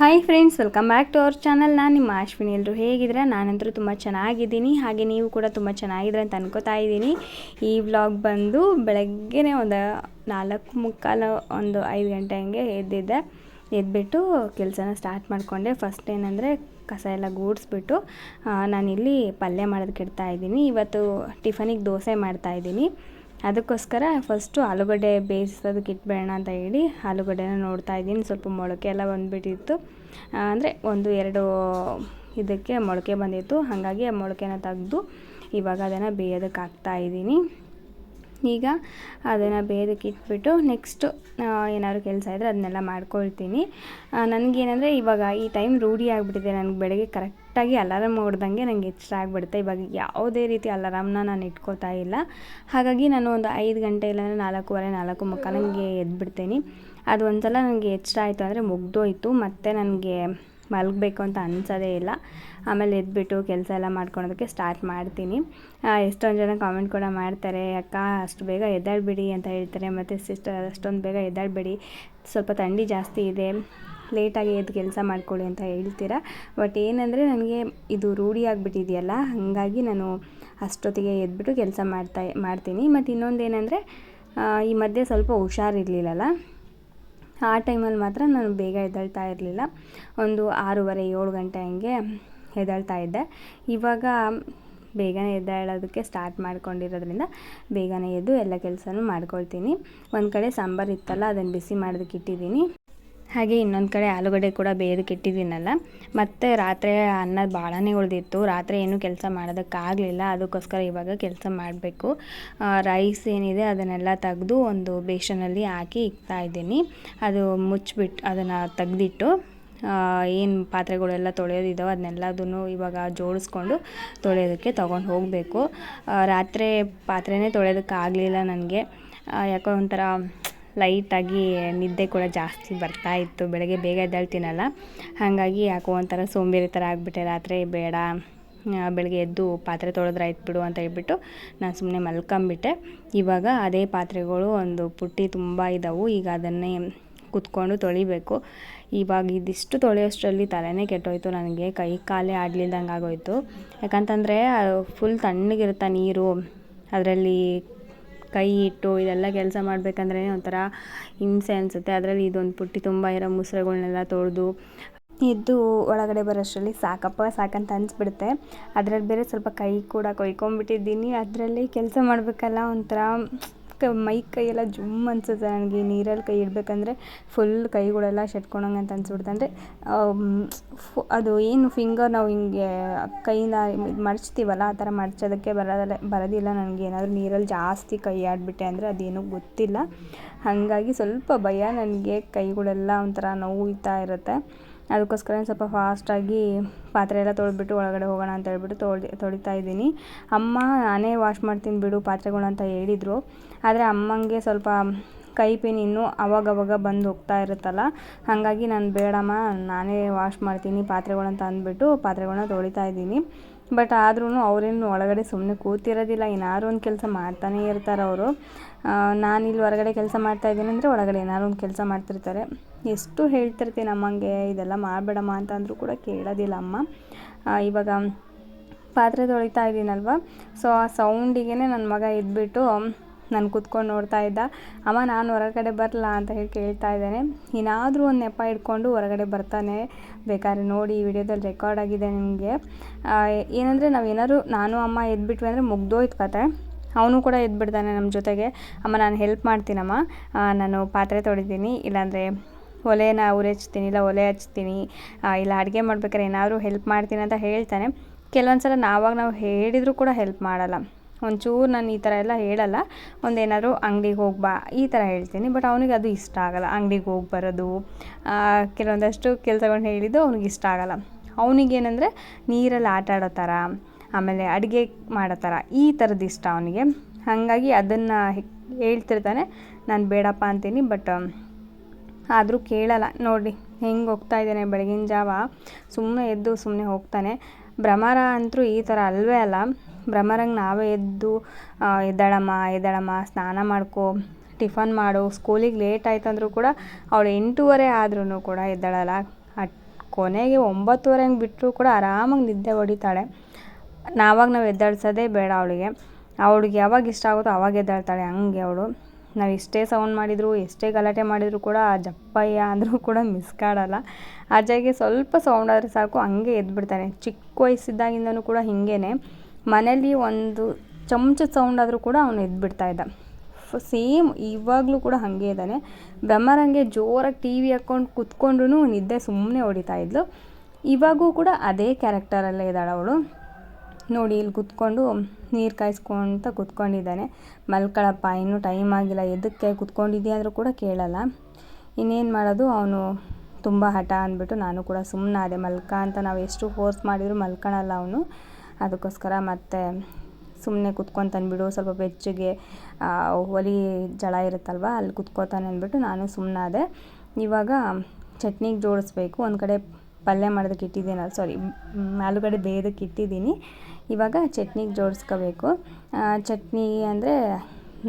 Hi friends welcome back to our channel ನಾನು ನಿಮ್ಮ ಅಶ್ವಿನಿ. ಎಲ್ಲರೂ ಹೇಗಿದ್ರೆ ನಾನಂತರೂ ತುಂಬ ಚೆನ್ನಾಗಿದ್ದೀನಿ. ಹಾಗೆ ನೀವು ಕೂಡ ತುಂಬ ಚೆನ್ನಾಗಿದ್ರೆ ಅಂತ ಅನ್ಕೋತಾ ಇದ್ದೀನಿ. ಈ ವ್ಲಾಗ್ ಬಂದು ಬೆಳಗ್ಗೆನೇ ಒಂದು ನಾಲ್ಕು ಮುಕ್ಕಾಲು, ಒಂದು ಐದು ಗಂಟೆ ಹಂಗೆ ಎದ್ದಿದ್ದೆ. ಎದ್ಬಿಟ್ಟು ಕೆಲಸನ ಸ್ಟಾರ್ಟ್ ಮಾಡಿಕೊಂಡೆ. ಫಸ್ಟ್ ಏನಂದರೆ ಕಸ ಎಲ್ಲ ಗೂಡಿಸ್ಬಿಟ್ಟು ನಾನಿಲ್ಲಿ ಪಲ್ಯ ಮಾಡೋದಕ್ಕೆ ಇಡ್ತಾ ಇದ್ದೀನಿ. ಇವತ್ತು ಟಿಫನಿಗೆ ದೋಸೆ ಮಾಡ್ತಾ ಇದ್ದೀನಿ. ಅದಕ್ಕೋಸ್ಕರ ಫಸ್ಟು ಆಲೂಗಡ್ಡೆ ಬೇಯಿಸೋದಕ್ಕೆ ಇಟ್ಬೇಡ ಅಂತ ಹೇಳಿ ಆಲೂಗಡ್ಡೆನ ನೋಡ್ತಾ ಇದ್ದೀನಿ. ಸ್ವಲ್ಪ ಮೊಳಕೆ ಎಲ್ಲ ಬಂದುಬಿಟ್ಟಿತ್ತು. ಅಂದರೆ ಒಂದು ಎರಡು ಇದಕ್ಕೆ ಮೊಳಕೆ ಬಂದಿತ್ತು. ಹಾಗಾಗಿ ಆ ಮೊಳಕೆನ ತೆಗೆದು ಇವಾಗ ಅದನ್ನು ಬೇಯೋದಕ್ಕೆ ಹಾಕ್ತಾ ಇದ್ದೀನಿ. ಈಗ ಅದನ್ನು ಬೇಯೋದಕ್ಕೆ ಇಟ್ಬಿಟ್ಟು ನೆಕ್ಸ್ಟು ಏನಾದ್ರು ಕೆಲಸ ಇದ್ದರೆ ಅದನ್ನೆಲ್ಲ ಮಾಡ್ಕೊಳ್ತೀನಿ. ನನಗೇನಂದರೆ ಇವಾಗ ಈ ಟೈಮ್ ರೂಢಿ ಆಗಿಬಿಟ್ಟಿದೆ. ನನಗೆ ಬೆಳಗ್ಗೆ ಕರೆಕ್ಟಾಗಿ ಅಲಾರಾಮ್ ಹೊಡ್ದಂಗೆ ನನಗೆ ಎಚ್ಚರ ಆಗಿಬಿಡುತ್ತೆ. ಇವಾಗ ಯಾವುದೇ ರೀತಿ ಅಲಾರಾಮ್ನ ನಾನು ಇಟ್ಕೋತಾ ಇಲ್ಲ. ಹಾಗಾಗಿ ನಾನು ಒಂದು ಐದು ಗಂಟೆ ಇಲ್ಲಾಂದರೆ ನಾಲ್ಕೂವರೆ, ನಾಲ್ಕು ಮುಕ್ಕಾಲಂಗೆ ಎದ್ಬಿಡ್ತೀನಿ. ಅದು ಒಂದ್ಸಲ ನನಗೆ ಎಚ್ಚರ ಆಯಿತು ಅಂದರೆ ಮುಗ್ದೋಯ್ತು. ಮತ್ತು ನನಗೆ ಮಲಗಬೇಕು ಅಂತ ಅನ್ಸೋದೇ ಇಲ್ಲ. ಆಮೇಲೆ ಎದ್ಬಿಟ್ಟು ಕೆಲಸ ಎಲ್ಲ ಮಾಡ್ಕೊಳೋದಕ್ಕೆ ಸ್ಟಾರ್ಟ್ ಮಾಡ್ತೀನಿ. ಎಷ್ಟೊಂದು ಜನ ಕಾಮೆಂಟ್ ಕೂಡ ಮಾಡ್ತಾರೆ, ಅಕ್ಕ, ಅಷ್ಟು ಬೇಗ ಎದ್ದಾಡ್ಬಿಡಿ ಅಂತ ಹೇಳ್ತಾರೆ. ಮತ್ತು ಸಿಸ್ಟರ್, ಅಷ್ಟೊಂದು ಬೇಗ ಎದ್ದಾಳ್ಬೇಡಿ ಸ್ವಲ್ಪ ಥಂಡಿ ಜಾಸ್ತಿ ಇದೆ. ಲೇಟಾಗಿ ಎದ್ದು ಕೆಲಸ ಮಾಡ್ಕೊಳ್ಳಿ ಅಂತ ಹೇಳ್ತೀರಾ. ಬಟ್ ಏನಂದರೆ ನನಗೆ ಇದು ರೂಢಿ ಆಗಿಬಿಟ್ಟಿದೆಯಲ್ಲ, ಹಾಗಾಗಿ ನಾನು ಅಷ್ಟೊತ್ತಿಗೆ ಎದ್ಬಿಟ್ಟು ಕೆಲಸ ಮಾಡ್ತಾ, ಮಾಡ್ತೀನಿ. ಮತ್ತು ಇನ್ನೊಂದು ಏನಂದರೆ ಈ ಮಧ್ಯೆ ಸ್ವಲ್ಪ ಹುಷಾರಿರಲಿಲ್ಲಲ್ಲ. ಆ ಟೈಮಲ್ಲಿ ಮಾತ್ರ ನಾನು ಬೇಗ ಎದ್ದೇಳ್ತಾ ಇರಲಿಲ್ಲ. ಒಂದು ಆರೂವರೆ, ಏಳು ಗಂಟೆ ಹಂಗೆ ಎದ್ದೇಳ್ತಾ ಇದ್ದೆ. ಇವಾಗ ಬೇಗನೆ ಎದ್ದೇಳೋದಕ್ಕೆ ಸ್ಟಾರ್ಟ್ ಮಾಡ್ಕೊಂಡಿರೋದ್ರಿಂದ ಬೇಗನೆ ಎದ್ದು ಎಲ್ಲ ಕೆಲಸನೂ ಮಾಡ್ಕೊಳ್ತೀನಿ. ಒಂದು ಕಡೆ ಸಾಂಬಾರು ಇತ್ತಲ್ಲ, ಅದನ್ನು ಬಿಸಿ ಮಾಡೋದಕ್ಕೆ ಇಟ್ಟಿದ್ದೀನಿ. ಹಾಗೆ ಇನ್ನೊಂದು ಕಡೆ ಆಲೂಗಡ್ಡೆ ಕೂಡ ಬೇಯೋದಕ್ಕೆ ಇಟ್ಟಿದ್ದೀನಲ್ಲ ಮತ್ತು ರಾತ್ರಿ ಅನ್ನ ಭಾಳನೇ ಉಳಿದಿತ್ತು. ರಾತ್ರಿ ಏನೂ ಕೆಲಸ ಮಾಡೋದಕ್ಕಾಗಲಿಲ್ಲ ಅದಕ್ಕೋಸ್ಕರ ಇವಾಗ ಕೆಲಸ ಮಾಡಬೇಕು. ರೈಸ್ ಏನಿದೆ ಅದನ್ನೆಲ್ಲ ತೆಗೆದು ಒಂದು ಬೇಷನಲ್ಲಿ ಹಾಕಿ ಇಕ್ತಾ ಇದ್ದೀನಿ. ಅದು ಮುಚ್ಚಿಬಿಟ್ಟು ಅದನ್ನು ತೆಗೆದಿಟ್ಟು ಏನು ಪಾತ್ರೆಗಳೆಲ್ಲ ತೊಳೆಯೋದಿದ್ದಾವೆ ಅದನ್ನೆಲ್ಲದನ್ನು ಇವಾಗ ಜೋಡಿಸ್ಕೊಂಡು ತೊಳೆಯೋದಕ್ಕೆ ತೊಗೊಂಡು ಹೋಗಬೇಕು. ರಾತ್ರಿ ಪಾತ್ರೆನೇ ತೊಳೆಯೋದಕ್ಕಾಗಲಿಲ್ಲ ನನಗೆ. ಯಾಕೋ ಒಂಥರ ಲೈಟಾಗಿ ನಿದ್ದೆ ಕೂಡ ಜಾಸ್ತಿ ಬರ್ತಾ ಇತ್ತು. ಬೆಳಗ್ಗೆ ಬೇಗ ಎದ್ದೇಳ್ತೀನಲ್ಲ. ಹಾಗಾಗಿ ಯಾಕೋ ಒಂಥರ ಸೋಂಬೇರಿ ಥರ ಆಗಿಬಿಟ್ಟೆ. ರಾತ್ರಿ ಬೇಡ ಬೆಳಗ್ಗೆ ಎದ್ದು ಪಾತ್ರೆ ತೊಳೆದ್ರೆ ಆಯ್ತು ಬಿಡು ಅಂತ ಹೇಳ್ಬಿಟ್ಟು ನಾನು ಸುಮ್ಮನೆ ಮಲ್ಕೊಂಬಿಟ್ಟೆ. ಇವಾಗ ಅದೇ ಪಾತ್ರೆಗಳು ಒಂದು ಪುಟ್ಟಿ ತುಂಬ ಇದ್ದಾವೆ ಈಗ ಅದನ್ನೇ ಕುತ್ಕೊಂಡು ತೊಳಿಬೇಕು. ಇವಾಗ ಇದಿಷ್ಟು ತೊಳೆಯೋಷ್ಟರಲ್ಲಿ ತಲೆನೇ ಕೆಟ್ಟೋಯ್ತು ನನಗೆ. ಕೈ ಕಾಲೇ ಆಡ್ಲಿಲ್ದಂಗೆ ಆಗೋಯ್ತು ಯಾಕಂತಂದರೆ ಫುಲ್ ತಣ್ಣಗಿರುತ್ತೆ ನೀರು, ಅದರಲ್ಲಿ ಕೈ ಇಟ್ಟು ಇದೆಲ್ಲ ಕೆಲಸ ಮಾಡಬೇಕಂದ್ರೆ ಒಂಥರ ಹಿಂಸೆ ಅನಿಸುತ್ತೆ. ಅದರಲ್ಲಿ ಇದೊಂದು ಪುಟ್ಟಿ ತುಂಬ ಇರೋ ಮುಸ್ರೆಗಳ್ನೆಲ್ಲ ತೊಳೆದು ಎದ್ದು ಒಳಗಡೆ ಬರೋಷ್ಟರಲ್ಲಿ ಸಾಕಪ್ಪ ಸಾಕಂತ ಅನಿಸ್ಬಿಡುತ್ತೆ. ಅದರಲ್ಲಿ ಬೇರೆ ಸ್ವಲ್ಪ ಕೈ ಕೂಡ ಕೊಯ್ಕೊಂಬಿಟ್ಟಿದ್ದೀನಿ ಅದರಲ್ಲಿ ಕೆಲಸ ಮಾಡಬೇಕಲ್ಲ ಒಂಥರ ಮೈ ಕೈಯೆಲ್ಲ ಜುಮ್ ಅನ್ಸುತ್ತೆ ನನಗೆ ನೀರಲ್ಲಿ ಕೈ ಇಡಬೇಕಂದ್ರೆ ಫುಲ್ ಕೈಗಳೆಲ್ಲ ಶೆಟ್ಕೊಳಂಗೆ ಅಂತ ಅನ್ಸ್ಬಿಡುತ್ತೆ. ಅಂದರೆ ಅದು ಏನು ಫಿಂಗರ್ ನಾವು ಹಿಂಗೆ ಕೈನ ಇದು ಆ ಥರ ಮಡ್ಚೋದಕ್ಕೆ ಬರೋದಲ್ಲ, ಬರೋದಿಲ್ಲ ನನಗೆ. ಏನಾದರೂ ನೀರಲ್ಲಿ ಜಾಸ್ತಿ ಕೈ ಆಡಿಬಿಟ್ಟೆ ಅಂದರೆ ಅದೇನು ಗೊತ್ತಿಲ್ಲ. ಹಾಗಾಗಿ ಸ್ವಲ್ಪ ಭಯ ನನಗೆ ಕೈಗಳೆಲ್ಲ ಒಂಥರ ನೋಯ್ತಾ ಇರುತ್ತೆ. ಅದಕ್ಕೋಸ್ಕರ ಸ್ವಲ್ಪ ಫಾಸ್ಟಾಗಿ ಪಾತ್ರೆ ಎಲ್ಲ ತೊಳೆದ್ಬಿಟ್ಟು ಒಳಗಡೆ ಹೋಗೋಣ ಅಂತ ಹೇಳ್ಬಿಟ್ಟು ತೊಳಿ ತೊಳಿತಾ ಇದ್ದೀನಿ. ಅಮ್ಮ ನಾನೇ ವಾಶ್ ಮಾಡ್ತೀನಿ ಬಿಡು ಪಾತ್ರೆಗಳು ಅಂತ ಹೇಳಿದರು. ಆದರೆ ಅಮ್ಮಂಗೆ ಸ್ವಲ್ಪ ಕೈ ಪೇನ್ ಇನ್ನೂ ಅವಾಗವಾಗ ಬಂದು ಹೋಗ್ತಾ ಇರುತ್ತಲ್ಲ, ಹಾಗಾಗಿ ನಾನು ಬೇಡಮ್ಮ, ನಾನೇ ವಾಶ್ ಮಾಡ್ತೀನಿ ಪಾತ್ರೆಗಳಂತ ಅಂದ್ಬಿಟ್ಟು ಪಾತ್ರೆಗಳನ್ನ ತೊಳಿತಾ ಇದ್ದೀನಿ. ಬಟ್ ಆದ್ರೂ ಅವರೇನು ಒಳಗಡೆ ಸುಮ್ಮನೆ ಕೂತಿರೋದಿಲ್ಲ, ಏನಾದ್ರು ಒಂದು ಕೆಲಸ ಮಾಡ್ತಾನೇ ಇರ್ತಾರೆ ಅವರು ನಾನಿಲ್ಲಿ ಹೊರಗಡೆ ಕೆಲಸ ಮಾಡ್ತಾ ಇದ್ದೀನಿ ಅಂದರೆ ಒಳಗಡೆ ಏನಾದ್ರು ಒಂದು ಕೆಲಸ ಮಾಡ್ತಿರ್ತಾರೆ. ಎಷ್ಟು ಹೇಳ್ತಿರ್ತೀನಿ ಅಮ್ಮಂಗೆ ಇದೆಲ್ಲ ಮಾಡಬೇಡಮ್ಮ ಅಂತ ಅಂದರೂ ಕೂಡ ಕೇಳೋದಿಲ್ಲ ಅಮ್ಮ. ಇವಾಗ ಪಾತ್ರೆ ತೊಳಿತಾ ಇದ್ದೀನಲ್ವ? ಸೊ ಆ ಸೌಂಡಿಗೆ ನನ್ನ ಮಗ ಎದ್ಬಿಟ್ಟು ನಾನು ಕುತ್ಕೊಂಡು ನೋಡ್ತಾ ಇದ್ದ. ಅಮ್ಮ, ನಾನು ಹೊರಗಡೆ ಬರಲ್ಲ ಅಂತ ಹೇಳಿ ಕೇಳ್ತಾ ಇದ್ದೇನೆ. ಏನಾದರೂ ಒಂದು ನೆಪ ಇಟ್ಕೊಂಡು ಹೊರಗಡೆ ಬರ್ತಾನೆ ಬೇಕಾದ್ರೆ ನೋಡಿ ವಿಡಿಯೋದಲ್ಲಿ ರೆಕಾರ್ಡ್ ಆಗಿದೆ ನಿಮಗೆ. ಏನಂದರೆ ನಾವು ಏನಾದ್ರು, ನಾನು, ಅಮ್ಮ ಎದ್ಬಿಟ್ವಿ ಅಂದರೆ ಮುಗ್ದೋಯ್ತು ಕತೆ. ಅವನು ಕೂಡ ಎದ್ಬಿಡ್ತಾನೆ ನಮ್ಮ ಜೊತೆಗೆ. ಅಮ್ಮ, ನಾನು ಹೆಲ್ಪ್ ಮಾಡ್ತೀನಮ್ಮ. ನಾನು ಪಾತ್ರೆ ತೊಳಿತೀನಿ, ಇಲ್ಲಾಂದರೆ ಒಲೆನ ಉರಿ ಇಲ್ಲ ಒಲೆ ಹಚ್ತೀನಿ. ಇಲ್ಲ ಅಡುಗೆ ಮಾಡ್ಬೇಕಾದ್ರೆ ಏನಾದರೂ ಹೆಲ್ಪ್ ಮಾಡ್ತೀನಿ ಅಂತ ಹೇಳ್ತಾನೆ. ಕೆಲವೊಂದು ಸಲ ನಾವಾಗ ನಾವು ಹೇಳಿದರೂ ಕೂಡ ಹೆಲ್ಪ್ ಮಾಡಲ್ಲ. ಒಂಚೂರು ನಾನು ಈ ಥರ ಎಲ್ಲ ಹೇಳಲ್ಲ. ಒಂದೇನಾದರೂ ಅಂಗಡಿಗೆ ಹೋಗ್ಬಾ ಈ ಥರ ಹೇಳ್ತೀನಿ. ಬಟ್ ಅವನಿಗೆ ಅದು ಇಷ್ಟ ಆಗಲ್ಲ. ಅಂಗಡಿಗೆ ಹೋಗಿ ಬರೋದು ಕೆಲವೊಂದಷ್ಟು ಕೆಲಸಗಳನ್ನ ಹೇಳಿದ್ದು ಅವ್ನಿಗೆ ಇಷ್ಟ ಆಗಲ್ಲ. ಅವನಿಗೇನೆಂದರೆ ನೀರಲ್ಲಿ ಆಟ ಆಡೋ ಥರ ಆಮೇಲೆ ಅಡುಗೆ ಮಾಡೋ ಥರ ಈ ಥರದ್ದು ಇಷ್ಟ ಅವನಿಗೆ. ಹಾಗಾಗಿ ಅದನ್ನು ಹೇಳ್ತಿರ್ತಾನೆ, ನಾನು ಬೇಡಪ್ಪ ಅಂತೀನಿ, ಬಟ್ ಆದರೂ ಕೇಳಲ್ಲ. ನೋಡಿ, ಹೆಂಗೆ ಹೋಗ್ತಾ ಇದ್ದಾನೆ ಬೆಳಗಿನ ಜಾವ. ಸುಮ್ಮನೆ ಎದ್ದು ಸುಮ್ಮನೆ ಹೋಗ್ತಾನೆ. ಭ್ರಮರ ಅಂತೂ ಈ ಥರ ಅಲ್ವೇ ಅಲ್ಲ. ಭ್ರಮರಂಗೆ ನಾವೇ ಎದ್ದು ಎದ್ದಾಳಮ್ಮ ಎದ್ದಾಳಮ್ಮ, ಸ್ನಾನ ಮಾಡ್ಕೊ, ಟಿಫನ್ ಮಾಡು, ಸ್ಕೂಲಿಗೆ ಲೇಟ್ ಆಯ್ತು ಅಂದರೂ ಕೂಡ ಅವಳು ಎಂಟೂವರೆ ಆದ್ರೂ ಕೂಡ ಎದ್ದಾಳಲ್ಲ. ಕೊನೆಗೆ ಒಂಬತ್ತುವರೆ ಹಂಗೆ ಬಿಟ್ಟರೂ ಕೂಡ ಆರಾಮಾಗಿ ನಿದ್ದೆ ಹೊಡಿತಾಳೆ. ನಾವಾಗ ನಾವು ಎದ್ದಾಡ್ಸೋದೇ ಬೇಡ ಅವಳಿಗೆ. ಅವಳಿಗೆ ಯಾವಾಗ ಇಷ್ಟ ಆಗುತ್ತೋ ಅವಾಗ ಎದ್ದಾಳ್ತಾಳೆ ಹಂಗೆ ಅವಳು. ನಾವು ಎಷ್ಟೇ ಸೌಂಡ್ ಮಾಡಿದರೂ, ಎಷ್ಟೇ ಗಲಾಟೆ ಮಾಡಿದರೂ ಕೂಡ ಆ ಜಪ್ಪಯ್ಯ ಅಂದರೂ ಕೂಡ ಮಿಸ್ ಕಾಡಲ್ಲ. ಅಜ್ಜಗೆ ಸ್ವಲ್ಪ ಸೌಂಡ್ ಆದರೆ ಸಾಕು, ಹಂಗೆ ಎದ್ಬಿಡ್ತಾನೆ. ಚಿಕ್ಕ ವಯಸ್ಸಿದ್ದಾಗಿಂದನೂ ಕೂಡ ಹಿಂಗೇ ಮನೇಲಿ ಒಂದು ಚಮಚದ ಸೌಂಡ್ ಆದರೂ ಕೂಡ ಅವನು ಎದ್ಬಿಡ್ತಾ ಇದ್ದ. ಸೇಮ್ ಇವಾಗಲೂ ಕೂಡ ಹಾಗೆ ಇದ್ದಾನೆ. ಬ್ರಹ್ಮರಂಗೆ ಜೋರಾಗಿ ಟಿ ವಿ ಹಾಕ್ಕೊಂಡು ಕುತ್ಕೊಂಡ್ರು ನಿದ್ದೆ ಸುಮ್ಮನೆ ಹೊಡಿತಾ ಇದ್ಲು. ಇವಾಗೂ ಕೂಡ ಅದೇ ಕ್ಯಾರೆಕ್ಟರಲ್ಲೇ ಇದ್ದಾಳೆ ಅವಳು. ನೋಡಿ, ಇಲ್ಲಿ ಕುತ್ಕೊಂಡು ನೀರು ಕಾಯಿಸ್ಕೊಂತ ಕುತ್ಕೊಂಡಿದ್ದಾನೆ. ಮಲ್ಕೊಳಪ್ಪ, ಇನ್ನೂ ಟೈಮ್ ಆಗಿಲ್ಲ. ಎದಕ್ಕೆ ಕುತ್ಕೊಂಡಿದ್ದೀಯ ಅಂದರೂ ಕೂಡ ಕೇಳಲ್ಲ. ಇನ್ನೇನು ಮಾಡೋದು, ಅವನು ತುಂಬ ಹಠ ಅಂದ್ಬಿಟ್ಟು ನಾನು ಕೂಡ ಸುಮ್ಮನಾದೆ ಮಲ್ಕ ಅಂತ ನಾವು ಎಷ್ಟು ಫೋರ್ಸ್ ಮಾಡಿದರೂ ಮಲ್ಕೊಳಲ್ಲ ಅವನು. ಅದಕ್ಕೋಸ್ಕರ ಮತ್ತೆ ಸುಮ್ಮನೆ ಕುತ್ಕೊತಾನೆ ಸ್ವಲ್ಪ ಬೆಚ್ಚಗೆ ಒಲಿ ಜಳ ಇರುತ್ತಲ್ವ, ಅಲ್ಲಿ ಕುತ್ಕೋತಾನೆ ಅಂದ್ಬಿಟ್ಟು ನಾನು ಸುಮ್ಮನಾದೆ ಇವಾಗ ಚಟ್ನಿಗೆ ಜೋಡಿಸ್ಬೇಕು. ಒಂದು ಕಡೆ ಪಲ್ಯ ಮಾಡೋದಕ್ಕೆ ಇಟ್ಟಿದ್ದೀನಲ್ಲ ಸಾರಿ ಆಲೂಗಡ್ಡೆ ಬೇಯೋದಕ್ಕೆ ಇಟ್ಟಿದ್ದೀನಿ. ಇವಾಗ ಚಟ್ನಿಗೆ ಜೋಡಿಸ್ಕೋಬೇಕು. ಚಟ್ನಿ ಅಂದರೆ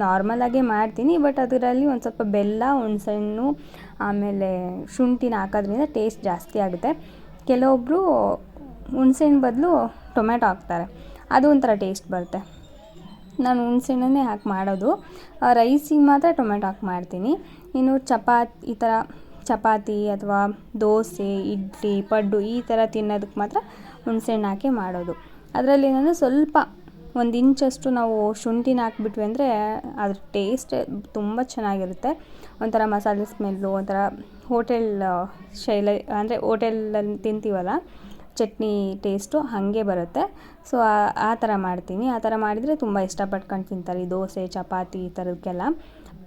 ನಾರ್ಮಲಾಗೆ ಮಾಡ್ತೀನಿ ಬಟ್ ಅದರಲ್ಲಿ ಒಂದು ಸ್ವಲ್ಪ ಬೆಲ್ಲ, ಹುಣ್ಸೆಹಣ್ಣು, ಆಮೇಲೆ ಶುಂಠಿನ ಹಾಕೋದ್ರಿಂದ ಟೇಸ್ಟ್ ಜಾಸ್ತಿ ಆಗುತ್ತೆ. ಕೆಲವೊಬ್ಬರು ಹುಣ್ಸೆಹಣ್ಣು ಬದಲು ಟೊಮ್ಯಾಟೊ ಹಾಕ್ತಾರೆ, ಅದು ಒಂಥರ ಟೇಸ್ಟ್ ಬರುತ್ತೆ. ನಾನು ಹುಣ್ಸೆಹಣ್ಣನ್ನೇ ಹಾಕಿ ಮಾಡೋದು. ರೈಸಿಗೆ ಮಾತ್ರ ಟೊಮೆಟೊ ಹಾಕಿ ಮಾಡ್ತೀನಿ. ಇನ್ನು ಚಪಾತಿ ಈ ಥರ ಚಪಾತಿ ಅಥವಾ ದೋಸೆ, ಇಡ್ಲಿ, ಪಡ್ಡು ಈ ಥರ ತಿನ್ನೋದಕ್ಕೆ ಮಾತ್ರ ಹುಣ್ಸೆಹಣ್ಣು ಹಾಕಿ ಮಾಡೋದು. ಅದರಲ್ಲಿ ಏನಂದರೆ ಸ್ವಲ್ಪ ಒಂದು ಇಂಚಷ್ಟು ನಾವು ಶುಂಠಿನ ಹಾಕ್ಬಿಟ್ವಿ ಅಂದರೆ ಅದ್ರ ಟೇಸ್ಟ್ ತುಂಬ ಚೆನ್ನಾಗಿರುತ್ತೆ. ಒಂಥರ ಮಸಾಲೆ ಸ್ಮೆಲ್ಲು, ಒಂಥರ ಹೋಟೆಲ್ ಶೈಲಿ, ಅಂದರೆ ಹೋಟೆಲಲ್ಲಿ ತಿಂತೀವಲ್ಲ, ಚಟ್ನಿ ಟೇಸ್ಟು ಹಾಗೆ ಬರುತ್ತೆ. ಸೊ ಆ ಥರ ಮಾಡ್ತೀನಿ. ಆ ಥರ ಮಾಡಿದರೆ ತುಂಬ ಇಷ್ಟಪಟ್ಕೊಂಡು ತಿಂತಾರೆ ಈ ದೋಸೆ, ಚಪಾತಿ ಈ ಥರದಕ್ಕೆಲ್ಲ.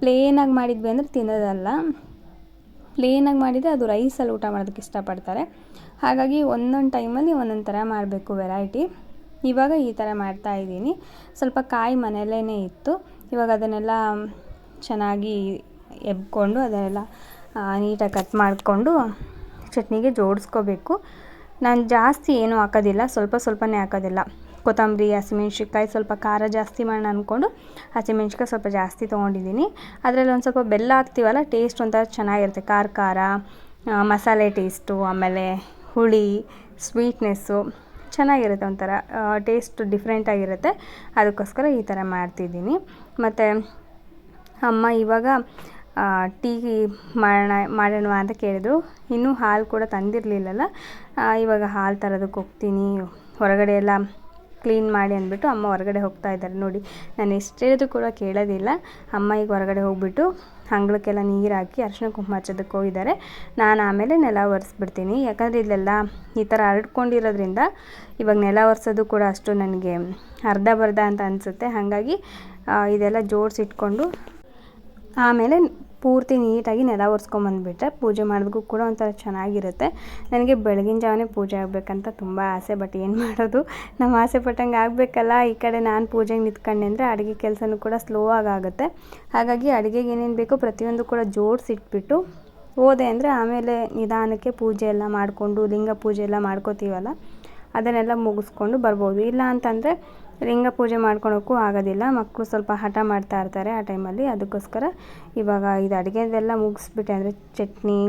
ಪ್ಲೇನಾಗಿ ಮಾಡಿದ್ವಿ ಅಂದರೆ ತಿನ್ನೋದಲ್ಲ. ಪ್ಲೇನಾಗಿ ಮಾಡಿದರೆ ಅದು ರೈಸಲ್ಲಿ ಊಟ ಮಾಡೋದಕ್ಕೆ ಇಷ್ಟಪಡ್ತಾರೆ. ಹಾಗಾಗಿ ಒಂದೊಂದು ಟೈಮಲ್ಲಿ ಒಂದೊಂದು ಥರ ಮಾಡಬೇಕು ವೆರೈಟಿ ಇವಾಗ ಈ ಥರ ಮಾಡ್ತಾ ಇದ್ದೀನಿ. ಸ್ವಲ್ಪ ಕಾಯಿ ಮನೆಯಲ್ಲೇ ಇತ್ತು. ಇವಾಗ ಅದನ್ನೆಲ್ಲ ಚೆನ್ನಾಗಿ ಎಬ್ಕೊಂಡು ಅದನ್ನೆಲ್ಲ ನೀಟಾಗಿ ಕಟ್ ಮಾಡಿಕೊಂಡು ಚಟ್ನಿಗೆ ಜೋಡಿಸ್ಕೋಬೇಕು. ನಾನು ಜಾಸ್ತಿ ಏನೂ ಹಾಕೋದಿಲ್ಲ. ಸ್ವಲ್ಪ ಸ್ವಲ್ಪನೇ ಹಾಕೋದಿಲ್ಲ. ಕೊತ್ತಂಬರಿ, ಹಸಿಮೆಣ್ಸಿನ್ಕಾಯಿ ಸ್ವಲ್ಪ ಖಾರ ಜಾಸ್ತಿ ಮಾಡೋಣ ಅಂದ್ಕೊಂಡು ಹಸಿಮೆಣ್ಸಿನ್ಕಾಯಿ ಸ್ವಲ್ಪ ಜಾಸ್ತಿ ತೊಗೊಂಡಿದ್ದೀನಿ. ಅದರಲ್ಲಿ ಒಂದು ಸ್ವಲ್ಪ ಬೆಲ್ಲ ಹಾಕ್ತೀವಲ್ಲ ಟೇಸ್ಟ್ ಒಂಥರ ಚೆನ್ನಾಗಿರುತ್ತೆ. ಖಾರ ಖಾರ ಮಸಾಲೆ ಟೇಸ್ಟು ಆಮೇಲೆ ಹುಳಿ ಸ್ವೀಟ್ನೆಸ್ಸು ಚೆನ್ನಾಗಿರುತ್ತೆ ಒಂಥರ. ಟೇಸ್ಟ್ ಡಿಫ್ರೆಂಟಾಗಿರುತ್ತೆ ಅದಕ್ಕೋಸ್ಕರ ಈ ಥರ ಮಾಡ್ತಿದ್ದೀನಿ. ಮತ್ತು ಅಮ್ಮ ಇವಾಗ ಟೀ ಮಾಡೋಣ ಮಾಡೋಣ ಅಂತ ಕೇಳಿದ್ರು. ಇನ್ನೂ ಹಾಲು ಕೂಡ ತಂದಿರಲಿಲ್ಲಲ್ಲ. ಇವಾಗ ಹಾಲು ತರೋದಕ್ಕೆ ಹೋಗ್ತೀನಿ. ಹೊರಗಡೆ ಎಲ್ಲ ಕ್ಲೀನ್ ಮಾಡಿ ಅಂದ್ಬಿಟ್ಟು ಅಮ್ಮ ಹೊರಗಡೆ ಹೋಗ್ತಾ ಇದ್ದಾರೆ. ನೋಡಿ, ನಾನು ಎಷ್ಟು ಹೇಳಿದ್ರು ಕೂಡ ಕೇಳೋದಿಲ್ಲ. ಅಮ್ಮ ಈಗ ಹೊರಗಡೆ ಹೋಗ್ಬಿಟ್ಟು ಅಂಗಳಕ್ಕೆಲ್ಲ ನೀರು ಹಾಕಿ ಅರ್ಶಿನ ಕುಂಕುಮ ಹಚ್ಚೋದಕ್ಕೆ ಹೋಗಿದ್ದಾರೆ. ನಾನು ಆಮೇಲೆ ನೆಲ ಒರೆಸ್ಬಿಡ್ತೀನಿ. ಯಾಕಂದರೆ ಇಲ್ಲೆಲ್ಲ ಈ ಥರ ಹರಡ್ಕೊಂಡಿರೋದ್ರಿಂದ ಇವಾಗ ನೆಲ ಒರೆಸೋದು ಕೂಡ ಅಷ್ಟು ನನಗೆ ಅರ್ಧ ಬರ್ಧ ಅಂತ ಅನಿಸುತ್ತೆ. ಹಾಗಾಗಿ ಇದೆಲ್ಲ ಜೋಡಿಸಿಟ್ಕೊಂಡು ಆಮೇಲೆ ಪೂರ್ತಿ ನೀಟಾಗಿ ನೆಲ ಒರೆಸ್ಕೊಂಬಂದುಬಿಟ್ರೆ ಪೂಜೆ ಮಾಡೋದಕ್ಕೂ ಕೂಡ ಒಂಥರ ಚೆನ್ನಾಗಿರುತ್ತೆ. ನನಗೆ ಬೆಳಗಿನ ಜಾವನೇ ಪೂಜೆ ಆಗಬೇಕಂತ ತುಂಬ ಆಸೆ ಬಟ್ ಏನು ಮಾಡೋದು? ನಮ್ಮ ಆಸೆ ಪಟ್ಟಂಗೆ ಆಗಬೇಕಲ್ಲ. ಈ ಕಡೆ ನಾನು ಪೂಜೆಗೆ ನಿಂತ್ಕೊಂಡೆ ಅಂದರೆ ಅಡುಗೆ ಕೆಲಸನೂ ಕೂಡ ಸ್ಲೋ ಆಗುತ್ತೆ. ಹಾಗಾಗಿ ಅಡುಗೆಗೆ ಏನೇನು ಬೇಕೋ ಪ್ರತಿಯೊಂದು ಕೂಡ ಜೋಡಿಸಿಟ್ಬಿಟ್ಟು ಹೋದೆ ಅಂದರೆ ಆಮೇಲೆ ನಿಧಾನಕ್ಕೆ ಪೂಜೆ ಎಲ್ಲ ಮಾಡಿಕೊಂಡು, ಲಿಂಗ ಪೂಜೆ ಎಲ್ಲ ಮಾಡ್ಕೋತೀವಲ್ಲ, ಅದನ್ನೆಲ್ಲ ಮುಗಿಸ್ಕೊಂಡು ಬರ್ಬೋದು. ಇಲ್ಲ ಅಂತಂದರೆ ಲಿಂಗ ಪೂಜೆ ಮಾಡ್ಕೊಳೋಕ್ಕೂ ಆಗೋದಿಲ್ಲ. ಮಕ್ಕಳು ಸ್ವಲ್ಪ ಹಠ ಮಾಡ್ತಾ ಇರ್ತಾರೆ ಆ ಟೈಮಲ್ಲಿ. ಅದಕ್ಕೋಸ್ಕರ ಇವಾಗ ಇದು ಅಡುಗೆದೆಲ್ಲ ಮುಗಿಸ್ಬಿಟ್ಟೆ ಅಂದರೆ ಚಟ್ನಿ,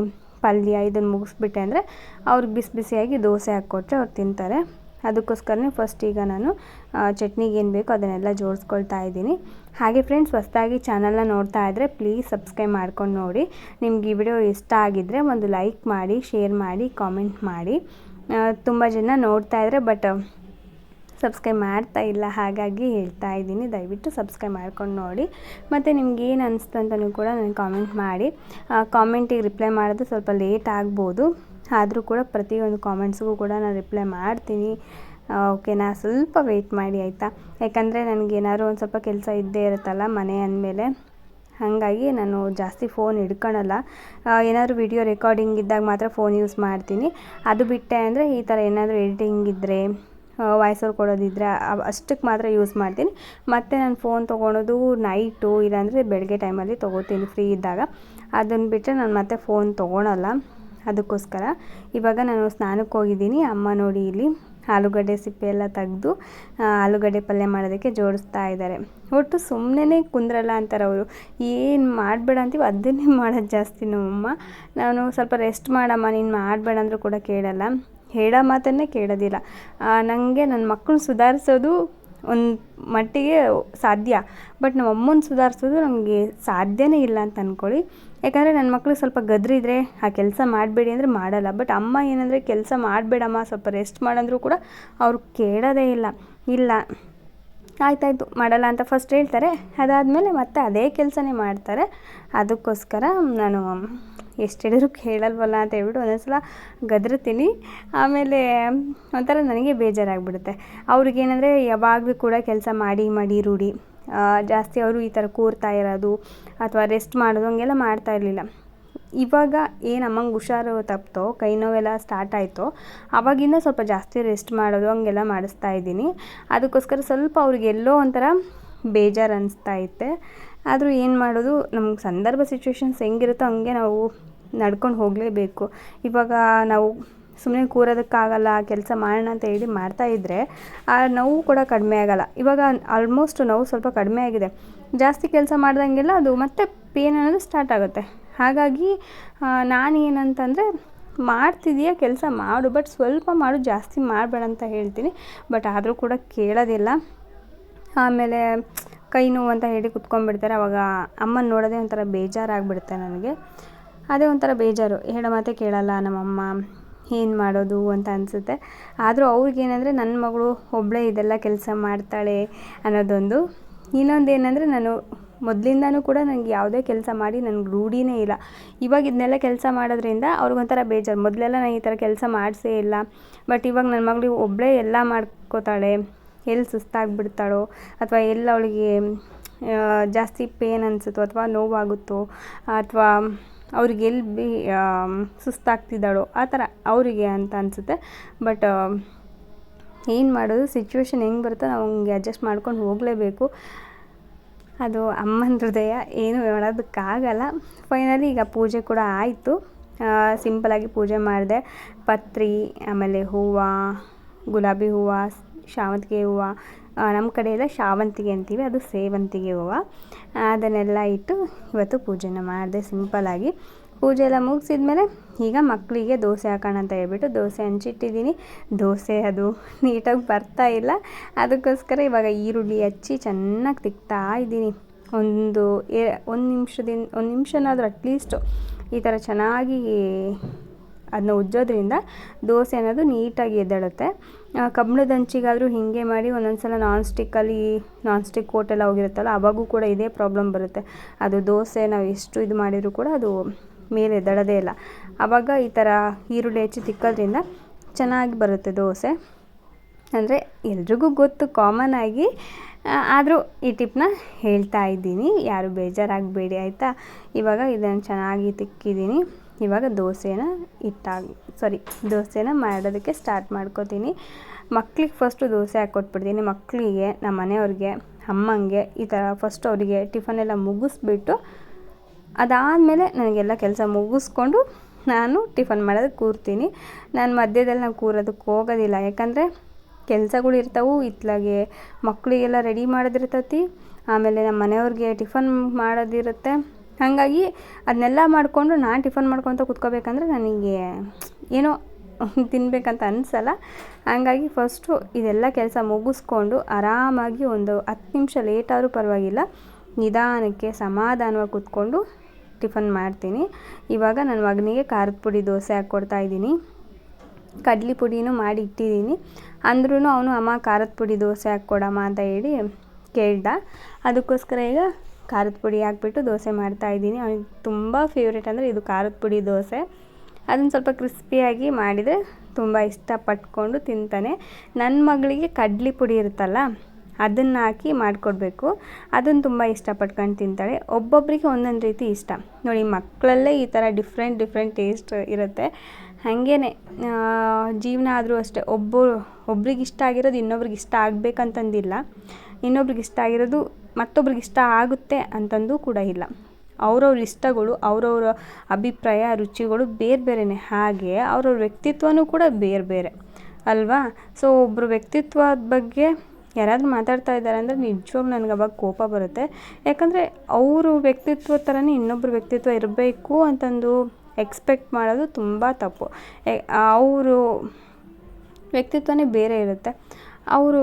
ಪಲ್ಯ ಇದನ್ನು ಮುಗಿಸ್ಬಿಟ್ಟೆ ಅಂದರೆ ಅವ್ರಿಗೆ ಬಿಸಿ ಬಿಸಿಯಾಗಿ ದೋಸೆ ಹಾಕ್ಕೊಟ್ರೆ ಅವ್ರು ತಿಂತಾರೆ. ಅದಕ್ಕೋಸ್ಕರನೇ ಫಸ್ಟ್ ಈಗ ನಾನು ಚಟ್ನಿಗೆ ಏನು ಬೇಕೋ ಅದನ್ನೆಲ್ಲ ಜೋಡಿಸ್ಕೊಳ್ತಾ ಇದ್ದೀನಿ. ಹಾಗೆ ಫ್ರೆಂಡ್ಸ್ ಹೊಸ್ದಾಗಿ ಚಾನಲ್ನ ನೋಡ್ತಾ ಇದ್ದರೆ ಪ್ಲೀಸ್ ಸಬ್ಸ್ಕ್ರೈಬ್ ಮಾಡ್ಕೊಂಡು ನೋಡಿ. ನಿಮ್ಗೆ ಈ ವಿಡಿಯೋ ಇಷ್ಟ ಆಗಿದ್ದರೆ ಒಂದು ಲೈಕ್ ಮಾಡಿ ಶೇರ್ ಮಾಡಿ ಕಾಮೆಂಟ್ ಮಾಡಿ. ತುಂಬ ಜನ ನೋಡ್ತಾ ಇದ್ದರೆ ಬಟ್ ಸಬ್ಸ್ಕ್ರೈಬ್ ಮಾಡ್ತಾ ಇಲ್ಲ, ಹಾಗಾಗಿ ಹೇಳ್ತಾ ಇದ್ದೀನಿ. ದಯವಿಟ್ಟು ಸಬ್ಸ್ಕ್ರೈಬ್ ಮಾಡ್ಕೊಂಡು ನೋಡಿ. ಮತ್ತು ನಿಮ್ಗೆ ಏನು ಅನಿಸ್ತು ಅಂತಲೂ ಕೂಡ ನನಗೆ ಕಾಮೆಂಟ್ ಮಾಡಿ. ಕಾಮೆಂಟಿಗೆ ರಿಪ್ಲೈ ಮಾಡೋದು ಸ್ವಲ್ಪ ಲೇಟ್ ಆಗ್ಬೋದು. ಆದರೂ ಕೂಡ ಪ್ರತಿಯೊಂದು ಕಾಮೆಂಟ್ಸ್ಗೂ ಕೂಡ ನಾನು ರಿಪ್ಲೈ ಮಾಡ್ತೀನಿ. ಓಕೆನಾ ಸ್ವಲ್ಪ ವೆಯ್ಟ್ ಮಾಡಿ, ಆಯಿತಾ? ಯಾಕಂದರೆ ನನಗೇನಾದ್ರು ಒಂದು ಸ್ವಲ್ಪ ಕೆಲಸ ಇದ್ದೇ ಇರುತ್ತಲ್ಲ ಮನೆ ಅಂದಮೇಲೆ, ಹಾಗಾಗಿ ನಾನು ಜಾಸ್ತಿ ಫೋನ್ ಹಿಡ್ಕೊಳಲ್ಲ. ಏನಾದರೂ ವಿಡಿಯೋ ರೆಕಾರ್ಡಿಂಗ್ ಇದ್ದಾಗ ಮಾತ್ರ ಫೋನ್ ಯೂಸ್ ಮಾಡ್ತೀನಿ. ಅದು ಬಿಟ್ಟೆ ಅಂದರೆ ಈ ಥರ ಏನಾದರೂ ಎಡಿಟಿಂಗ್ ಇದ್ದರೆ ವಾಯ್ಸ್ ಓವರ್ ಕೊಡೋದಿದ್ದರೆ ಅಷ್ಟಕ್ಕೆ ಮಾತ್ರ ಯೂಸ್ ಮಾಡ್ತೀನಿ. ಮತ್ತು ನಾನು ಫೋನ್ ತೊಗೊಳೋದು ನೈಟು ಇಲ್ಲಾಂದರೆ ಬೆಳಗ್ಗೆ ಟೈಮಲ್ಲಿ ತೊಗೋತೀನಿ ಫ್ರೀ ಇದ್ದಾಗ. ಅದನ್ನು ಬಿಟ್ಟರೆ ನಾನು ಮತ್ತೆ ಫೋನ್ ತೊಗೊಳಲ್ಲ. ಅದಕ್ಕೋಸ್ಕರ ಇವಾಗ ನಾನು ಸ್ನಾನಕ್ಕೆ ಹೋಗಿದ್ದೀನಿ. ಅಮ್ಮ ನೋಡಿ ಇಲ್ಲಿ ಆಲೂಗಡ್ಡೆ ಸಿಪ್ಪೆ ಎಲ್ಲ ತೆಗೆದು ಆಲೂಗಡ್ಡೆ ಪಲ್ಯ ಮಾಡೋದಕ್ಕೆ ಜೋಡಿಸ್ತಾ ಇದ್ದಾರೆ. ಒಟ್ಟು ಸುಮ್ಮನೆ ಕುಂದ್ರಲ್ಲ ಅಂತಾರೆ ಅವರು ಏನು ಮಾಡಬೇಡ ಅಂತೀವಿ, ಅದನ್ನೇ ಮಾಡೋದು ಜಾಸ್ತಿ ನಮ್ಮಮ್ಮ ನಾನು ಸ್ವಲ್ಪ ರೆಸ್ಟ್ ಮಾಡಮ್ಮ, ನೀನು ಮಾಡಬೇಡ ಅಂದರೂ ಕೂಡ ಕೇಳಲ್ಲ. ಹೇಳೋ ಮಾತನ್ನೇ ಕೇಳೋದಿಲ್ಲ. ನನಗೆ ನನ್ನ ಮಕ್ಳನ್ನ ಸುಧಾರಿಸೋದು ಒಂದು ಮಟ್ಟಿಗೆ ಸಾಧ್ಯ. ಬಟ್ ನಮ್ಮ ಅಮ್ಮನ ಸುಧಾರಿಸೋದು ನಮಗೆ ಸಾಧ್ಯವೇ ಇಲ್ಲ ಅಂತ ಅಂದ್ಕೊಳ್ಳಿ ಯಾಕಂದರೆ ನನ್ನ ಮಕ್ಳಿಗೆ ಸ್ವಲ್ಪ ಗದ್ರಿದ್ರೆ ಆ ಕೆಲಸ ಮಾಡಬೇಡಿ ಅಂದರೆ ಮಾಡಲ್ಲ. ಬಟ್ ಅಮ್ಮ ಏನಂದರೆ ಕೆಲಸ ಮಾಡಬೇಡಮ್ಮ, ಸ್ವಲ್ಪ ರೆಸ್ಟ್ ಮಾಡಂದರೂ ಕೂಡ ಅವ್ರು ಕೇಳೋದೇ ಇಲ್ಲ. ಇಲ್ಲ, ಆಯ್ತಾಯ್ತು, ಮಾಡಲ್ಲ ಅಂತ ಫಸ್ಟ್ ಹೇಳ್ತಾರೆ. ಅದಾದಮೇಲೆ ಮತ್ತೆ ಅದೇ ಕೆಲಸನೇ ಮಾಡ್ತಾರೆ. ಅದಕ್ಕೋಸ್ಕರ ನಾನು ಎಷ್ಟು ಹೇಳಿದ್ರು ಕೇಳಲ್ವಲ್ಲ ಅಂತ ಹೇಳ್ಬಿಟ್ಟು ಒಂದೊಂದು ಸಲ ಗದರ್ತೀನಿ ಆಮೇಲೆ ಒಂಥರ ನನಗೆ ಬೇಜಾರಾಗ್ಬಿಡುತ್ತೆ. ಅವ್ರಿಗೇನಂದರೆ ಯಾವಾಗಲೂ ಕೂಡ ಕೆಲಸ ಮಾಡಿ ಮಾಡಿ, ರೂಢಿ. ಜಾಸ್ತಿ ಅವರು ಈ ಥರ ಕೂರ್ತಾ ಇರೋದು ಅಥವಾ ರೆಸ್ಟ್ ಮಾಡೋದು ಹಂಗೆಲ್ಲ ಮಾಡ್ತಾ ಇರಲಿಲ್ಲ. ಇವಾಗ ಏನು ಅಮ್ಮಂಗೆ ಹುಷಾರು ತಪ್ಪಿತೋ ಕೈ ನೋವೆಲ್ಲ ಸ್ಟಾರ್ಟ್ ಆಯಿತೋ ಆವಾಗಿಂದ ಸ್ವಲ್ಪ ಜಾಸ್ತಿ ರೆಸ್ಟ್ ಮಾಡೋದು ಹಂಗೆಲ್ಲ ಮಾಡಿಸ್ತಾ ಇದ್ದೀನಿ. ಅದಕ್ಕೋಸ್ಕರ ಸ್ವಲ್ಪ ಅವ್ರಿಗೆ ಎಲ್ಲೋ ಒಂಥರ ಬೇಜಾರು ಅನಿಸ್ತಾ ಐತೆ ಆದರೂ ಏನು ಮಾಡೋದು? ನಮ್ಗೆ ಸಂದರ್ಭ ಸಿಚುವೇಶನ್ಸ್ ಹೆಂಗಿರುತ್ತೋ ಹಂಗೆ ನಾವು ನಡ್ಕೊಂಡು ಹೋಗಲೇಬೇಕು. ಇವಾಗ ನಾವು ಸುಮ್ಮನೆ ಕೂರೋದಕ್ಕಾಗಲ್ಲ, ಕೆಲಸ ಮಾಡೋಣ ಅಂತ ಹೇಳಿ ಮಾಡ್ತಾಯಿದ್ರೆ ಆ ನೋವು ಕೂಡ ಕಡಿಮೆ ಆಗೋಲ್ಲ. ಇವಾಗ ಆಲ್ಮೋಸ್ಟ್ ನೋವು ಸ್ವಲ್ಪ ಕಡಿಮೆ ಆಗಿದೆ. ಜಾಸ್ತಿ ಕೆಲಸ ಮಾಡ್ದಂಗೆಲ್ಲ ಅದು ಮತ್ತೆ ಪೇನ್ ಅನ್ನೋದು ಸ್ಟಾರ್ಟ್ ಆಗುತ್ತೆ. ಹಾಗಾಗಿ ನಾನು ಏನಂತಂದರೆ ಮಾಡ್ತಿದೀಯ ಕೆಲಸ ಮಾಡು ಬಟ್ ಸ್ವಲ್ಪ ಮಾಡು, ಜಾಸ್ತಿ ಮಾಡಬೇಡ ಅಂತ ಹೇಳ್ತೀನಿ. ಬಟ್ ಆದರೂ ಕೂಡ ಕೇಳೋದಿಲ್ಲ. ಆಮೇಲೆ ಕೈ ನೋವು ಅಂತ ಹೇಳಿ ಕುತ್ಕೊಂಡ್ಬಿಡ್ತಾರೆ. ಅವಾಗ ಅಮ್ಮನ ನೋಡೋದೇ ಒಂಥರ ಬೇಜಾರಾಗ್ಬಿಡುತ್ತೆ ನನಗೆ. ಅದೇ ಒಂಥರ ಬೇಜಾರು. ಹೇಳೋ ಮಾತೇ ಕೇಳಲ್ಲ. ನಮ್ಮಮ್ಮ ಏನು ಮಾಡೋದು? ಅಂತ ಅನಿಸುತ್ತೆ. ಆದರೂ ಅವ್ರಿಗೇನಂದರೆ ನನ್ನ ಮಗಳು ಒಬ್ಬಳೇ ಇದೆಲ್ಲ ಕೆಲಸ ಮಾಡ್ತಾಳೆ ಅನ್ನೋದೊಂದು. ಇನ್ನೊಂದು ಏನಂದರೆ ನಾನು ಮೊದಲಿಂದನೂ ಕೂಡ ನನಗೆ ಯಾವುದೇ ಕೆಲಸ ಮಾಡಿ ನನಗೆ ರೂಢಿನೇ ಇಲ್ಲ. ಇವಾಗ ಇದನ್ನೆಲ್ಲ ಕೆಲಸ ಮಾಡೋದ್ರಿಂದ ಅವ್ರಿಗೊಂಥರ ಬೇಜಾರು. ಮೊದಲೆಲ್ಲ ನಾನು ಈ ಥರ ಕೆಲಸ ಮಾಡಿಸೇ ಇಲ್ಲ. ಬಟ್ ಇವಾಗ ನನ್ನ ಮಗಳು ಒಬ್ಬಳೇ ಎಲ್ಲ ಮಾಡ್ಕೋತಾಳೆ. ಎಲ್ಲಿ ಸುಸ್ತಾಗಿಬಿಡ್ತಾಳೋ ಅಥವಾ ಎಲ್ಲಿ ಅವಳಿಗೆ ಜಾಸ್ತಿ ಪೇನ್ ಅನಿಸುತ್ತೋ ಅಥವಾ ನೋವಾಗುತ್ತೋ ಅಥವಾ ಅವ್ರಿಗೆ ಎಲ್ಲಿ ಬಿ ಸುಸ್ತಾಗ್ತಿದ್ದಾಳೋ ಆ ಥರ ಅವರಿಗೆ ಅಂತ ಅನಿಸುತ್ತೆ. ಬಟ್ ಏನು ಮಾಡೋದು ಸಿಚುವೇಶನ್ ಹೆಂಗೆ ಬರುತ್ತೋ ನಾವು ಹಂಗೆ ಅಡ್ಜಸ್ಟ್ ಮಾಡ್ಕೊಂಡು ಹೋಗಲೇಬೇಕು. ಅದು ಅಮ್ಮನ ಹೃದಯ, ಏನು ಮಾಡೋದಕ್ಕಾಗಲ್ಲ ಫೈನಲಿ ಈಗ ಪೂಜೆ ಕೂಡ ಆಯಿತು. ಸಿಂಪಲಾಗಿ ಪೂಜೆ ಮಾಡಿದೆ. ಪತ್ರಿ, ಆಮೇಲೆ ಹೂವು, ಗುಲಾಬಿ ಹೂವು ಶಾವಂತಿಗೆ ಹೂವು ನಮ್ಮ ಕಡೆ ಎಲ್ಲ ಶಾವಂತಿಗೆ ಅಂತೀವಿ, ಅದು ಸೇವಂತಿಗೆ ಹೂವು. ಅದನ್ನೆಲ್ಲ ಇಟ್ಟು ಇವತ್ತು ಪೂಜೆನ ಮಾಡಿದೆ ಸಿಂಪಲ್ಲಾಗಿ ಪೂಜೆ ಎಲ್ಲ ಮುಗಿಸಿದ್ಮೇಲೆ ಈಗ ಮಕ್ಕಳಿಗೆ ದೋಸೆ ಹಾಕೋಣ ಅಂತ ಹೇಳ್ಬಿಟ್ಟು ದೋಸೆ ಹಂಚಿಟ್ಟಿದ್ದೀನಿ. ದೋಸೆ ಅದು ನೀಟಾಗಿ ಬರ್ತಾ ಇಲ್ಲ. ಅದಕ್ಕೋಸ್ಕರ ಇವಾಗ ಈರುಳ್ಳಿ ಹಚ್ಚಿ ಚೆನ್ನಾಗಿ ತಿಕ್ತಾ ಇದ್ದೀನಿ. ಒಂದು ಒಂದು ನಿಮಿಷದಿಂದ, ಒಂದು ನಿಮಿಷನಾದರೂ ಅಟ್ಲೀಸ್ಟು ಈ ಥರ ಚೆನ್ನಾಗಿ ಅದನ್ನ ಉಜ್ಜೋದ್ರಿಂದ ದೋಸೆ ಅನ್ನೋದು ನೀಟಾಗಿ ಎದ್ದೇಳುತ್ತೆ. ಕಬ್ಬಿಣದ ಹಂಚಿಗಾದರೂ ಹೀಗೆ ಮಾಡಿ ಒಂದೊಂದು ಸಲ ನಾನ್ ಸ್ಟಿಕ್ಕಲ್ಲಿ ನಾನ್ ಸ್ಟಿಕ್ ಕೋಟೆಲ್ಲ ಹೋಗಿರುತ್ತಲ್ಲ, ಅವಾಗೂ ಕೂಡ ಇದೇ ಪ್ರಾಬ್ಲಮ್ ಬರುತ್ತೆ. ಅದು ದೋಸೆ, ನಾವು ಎಷ್ಟು ಇದು ಮಾಡಿದರೂ ಕೂಡ ಅದು ಮೇಲೆ ದಡದೇ ಇಲ್ಲ. ಆವಾಗ ಈ ಥರ ಈರುಳ್ಳಿ ಹೆಚ್ಚಿ ತಿಕ್ಕೋದ್ರಿಂದ ಚೆನ್ನಾಗಿ ಬರುತ್ತೆ ದೋಸೆ. ಅಂದರೆ ಎಲ್ರಿಗೂ ಗೊತ್ತು ಕಾಮನ್ ಆಗಿ ಆದರೂ ಈ ಟಿಪ್ನ ಹೇಳ್ತಾ ಇದ್ದೀನಿ. ಯಾರು ಬೇಜಾರಾಗಬೇಡಿ, ಆಯಿತಾ? ಇವಾಗ ಇದನ್ನು ಚೆನ್ನಾಗಿ ತಿಕ್ಕಿದ್ದೀನಿ. ಇವಾಗ ದೋಸೆನ ಹಿಟ್ಟಾಗಿ ಸಾರಿ ದೋಸೆನ ಮಾಡೋದಕ್ಕೆ ಸ್ಟಾರ್ಟ್ ಮಾಡ್ಕೋತೀನಿ. ಮಕ್ಳಿಗೆ ಫಸ್ಟು ದೋಸೆ ಹಾಕ್ಕೊಟ್ಬಿಡ್ತೀನಿ ಮಕ್ಕಳಿಗೆ ನಮ್ಮ ಮನೆಯವ್ರಿಗೆ, ಅಮ್ಮಂಗೆ, ಈ ಥರ ಫಸ್ಟ್ ಅವರಿಗೆ ಟಿಫನ್ ಎಲ್ಲ ಮುಗಿಸ್ಬಿಟ್ಟು ಅದಾದಮೇಲೆ ನನಗೆಲ್ಲ ಕೆಲಸ ಮುಗಿಸ್ಕೊಂಡು ನಾನು ಟಿಫನ್ ಮಾಡೋದಕ್ಕೆ ಕೂರ್ತೀನಿ. ನಾನು ಮಧ್ಯದಲ್ಲಿ ನಾನು ಕೂರೋದಕ್ಕೆ ಹೋಗೋದಿಲ್ಲ. ಯಾಕಂದರೆ ಕೆಲಸಗಳು ಇರ್ತಾವೆ, ಇತ್ಲಾಗೆ ಮಕ್ಕಳಿಗೆಲ್ಲ ರೆಡಿ ಮಾಡೋದಿರ್ತೈತಿ. ಆಮೇಲೆ ನಮ್ಮ ಮನೆಯವ್ರಿಗೆ ಟಿಫನ್ ಮಾಡೋದಿರುತ್ತೆ. ಹಾಗಾಗಿ ಅದನ್ನೆಲ್ಲ ಮಾಡಿಕೊಂಡು ನಾನು ಟಿಫನ್ ಮಾಡ್ಕೊತ ಕುತ್ಕೋಬೇಕಂದ್ರೆ ನನಗೆ ಏನೋ ತಿನ್ನಬೇಕಂತ ಅನಿಸಲ್ಲ. ಹಾಗಾಗಿ ಫಸ್ಟು ಇದೆಲ್ಲ ಕೆಲಸ ಮುಗಿಸ್ಕೊಂಡು ಆರಾಮಾಗಿ ಒಂದು ಹತ್ತು ನಿಮಿಷ ಲೇಟಾದರೂ ಪರವಾಗಿಲ್ಲ, ನಿಧಾನಕ್ಕೆ ಸಮಾಧಾನವಾಗಿ ಕೂತ್ಕೊಂಡು ಟಿಫನ್ ಮಾಡ್ತೀನಿ. ಇವಾಗ ನನ್ನ ಮಗನಿಗೆ ಖಾರದ ಪುಡಿ ದೋಸೆ ಹಾಕ್ಕೊಡ್ತಾ ಇದ್ದೀನಿ. ಕಡ್ಲಿ ಪುಡಿನೂ ಮಾಡಿ ಇಟ್ಟಿದ್ದೀನಿ. ಅಂದ್ರೂ ಅವನು, ಅಮ್ಮ, ಖಾರದ ಪುಡಿ ದೋಸೆ ಹಾಕ್ಕೊಡಮ್ಮ ಅಂತ ಹೇಳಿ ಕೇಳ್ದ. ಅದಕ್ಕೋಸ್ಕರ ಈಗ ಖಾರದ ಪುಡಿ ಹಾಕ್ಬಿಟ್ಟು ದೋಸೆ ಮಾಡ್ತಾಯಿದ್ದೀನಿ ಅವ್ನಿಗೆ ತುಂಬ ಫೇವ್ರೇಟ್ ಅಂದರೆ ಇದು ಖಾರದ ಪುಡಿ ದೋಸೆ. ಅದನ್ನು ಸ್ವಲ್ಪ ಕ್ರಿಸ್ಪಿಯಾಗಿ ಮಾಡಿದರೆ ತುಂಬ ಇಷ್ಟಪಟ್ಕೊಂಡು ತಿಂತಾನೆ. ನನ್ನ ಮಗಳಿಗೆ ಕಡ್ಲಿ ಪುಡಿ ಇರುತ್ತಲ್ಲ, ಅದನ್ನು ಹಾಕಿ ಮಾಡಿಕೊಡ್ಬೇಕು. ಅದನ್ನು ತುಂಬ ಇಷ್ಟಪಟ್ಕೊಂಡು ತಿಂತಾಳೆ. ಒಬ್ಬೊಬ್ಬರಿಗೆ ಒಂದೊಂದು ರೀತಿ ಇಷ್ಟ. ನೋಡಿ ಮಕ್ಕಳಲ್ಲೇ ಈ ಥರ ಡಿಫ್ರೆಂಟ್ ಡಿಫ್ರೆಂಟ್ ಟೇಸ್ಟ್ ಇರುತ್ತೆ. ಹಾಗೇ ಜೀವನ ಆದರೂ ಅಷ್ಟೇ ಒಬ್ಬರು ಒಬ್ರಿಗೆ ಇಷ್ಟ ಆಗಿರೋದು ಇನ್ನೊಬ್ರಿಗೆ ಇಷ್ಟ ಆಗಬೇಕಂತಂದಿಲ್ಲ. ಇನ್ನೊಬ್ರಿಗೆ ಇಷ್ಟ ಆಗಿರೋದು ಮತ್ತೊಬ್ರಿಗೆ ಇಷ್ಟ ಆಗುತ್ತೆ ಅಂತಂದು ಕೂಡ ಇಲ್ಲ. ಅವ್ರವ್ರ ಇಷ್ಟಗಳು, ಅವ್ರವ್ರ ಅಭಿಪ್ರಾಯ, ರುಚಿಗಳು ಬೇರೆ ಬೇರೆಯೇ ಹಾಗೆ ಅವ್ರವ್ರ ವ್ಯಕ್ತಿತ್ವವೂ ಕೂಡ ಬೇರೆ ಬೇರೆ. ಅಲ್ವಾ? ಸೊ ಒಬ್ಬರು ವ್ಯಕ್ತಿತ್ವದ ಬಗ್ಗೆ ಯಾರಾದರೂ ಮಾತಾಡ್ತಾ ಇದ್ದಾರೆ ಅಂದರೆ ನಿಜವಾಗ್ಲೂ ನನಗೆ ಅವಾಗ ಕೋಪ ಬರುತ್ತೆ. ಯಾಕಂದರೆ ಅವರು ವ್ಯಕ್ತಿತ್ವ ಥರನೇ ಇನ್ನೊಬ್ಬರ ವ್ಯಕ್ತಿತ್ವ ಇರಬೇಕು ಅಂತಂದು ಎಕ್ಸ್ಪೆಕ್ಟ್ ಮಾಡೋದು ತುಂಬ ತಪ್ಪು. ಅವರು ವ್ಯಕ್ತಿತ್ವನೇ ಬೇರೆ ಇರುತ್ತೆ. ಅವರು